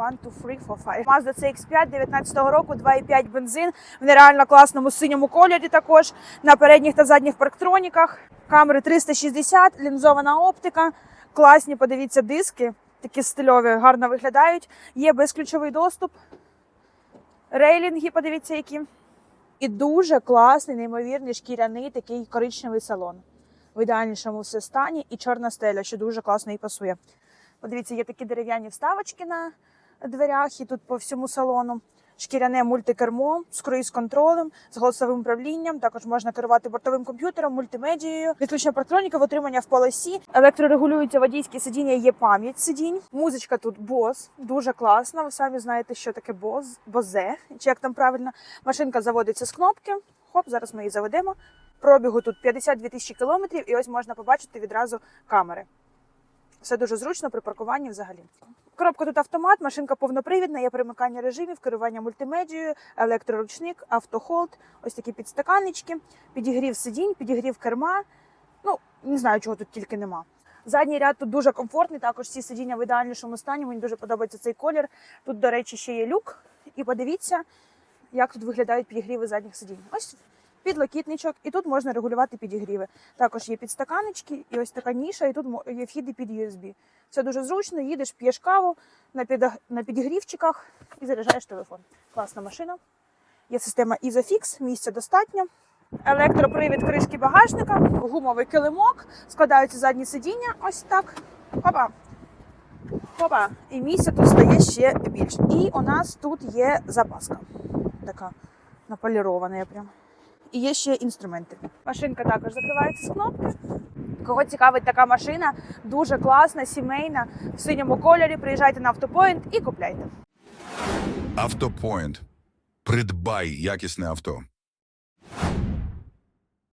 One, two, three, four, five. Mazda CX-5 19 року, 2,5 бензин в нереально класному синьому кольорі також на передніх та задніх парктроніках. Камери 360, лінзована оптика. Класні, подивіться, диски, такі стильові, гарно виглядають. Є безключовий доступ. Рейлінги, подивіться, які. І дуже класний, неймовірний шкіряний такий коричневий салон. В ідеальнішому все стані і чорна стеля, що дуже класно і пасує. Подивіться, є такі дерев'яні вставочки на дверях і тут по всьому салону. Шкіряне мультикермо з круїз-контролем, з голосовим управлінням. Також можна керувати бортовим комп'ютером, мультимедією, відключення партроніка, отримання в полосі. Електрорегулюється водійське сидіння, є пам'ять сидінь. Музичка тут Bose, дуже класна. Ви самі знаєте, що таке Bose, Bose, чи як там правильно. Машинка заводиться з кнопки. Хоп, зараз ми її заведемо. Пробігу тут 52 тисячі кілометрів, і ось можна побачити відразу камери. Все дуже зручно при паркуванні взагалі. Коробка тут автомат, машинка повнопривідна, є перемикання режимів, керування мультимедією, електроручник, автохолд, ось такі підстаканнички, підігрів сидінь, підігрів керма. Ну, не знаю, чого тут тільки нема. Задній ряд тут дуже комфортний, також всі сидіння в ідеальнішому стані. Мені дуже подобається цей колір. Тут, до речі, ще є люк. І подивіться, як тут виглядають підігріви задніх сидінь. Ось підлокітничок, і тут можна регулювати підігріви. Також є підстаканечки, і ось така ніша, і тут є вхіди під USB. Все дуже зручно, їдеш, п'єш каву на, під, на підігрівчиках і заряджаєш телефон. Класна машина. Є система Isofix, місця достатньо. Електропривід кришки багажника, гумовий килимок, складаються задні сидіння. Ось так. Хопа. Хопа. І місця тут стає ще більше. І у нас тут є запаска. Така наполірована прям. І є ще інструменти. Машинка також закривається з кнопки. Кого цікавить така машина, дуже класна, сімейна, в синьому кольорі. Приїжджайте на автопоінт і купляйте. Автопоінт. Придбай якісне авто.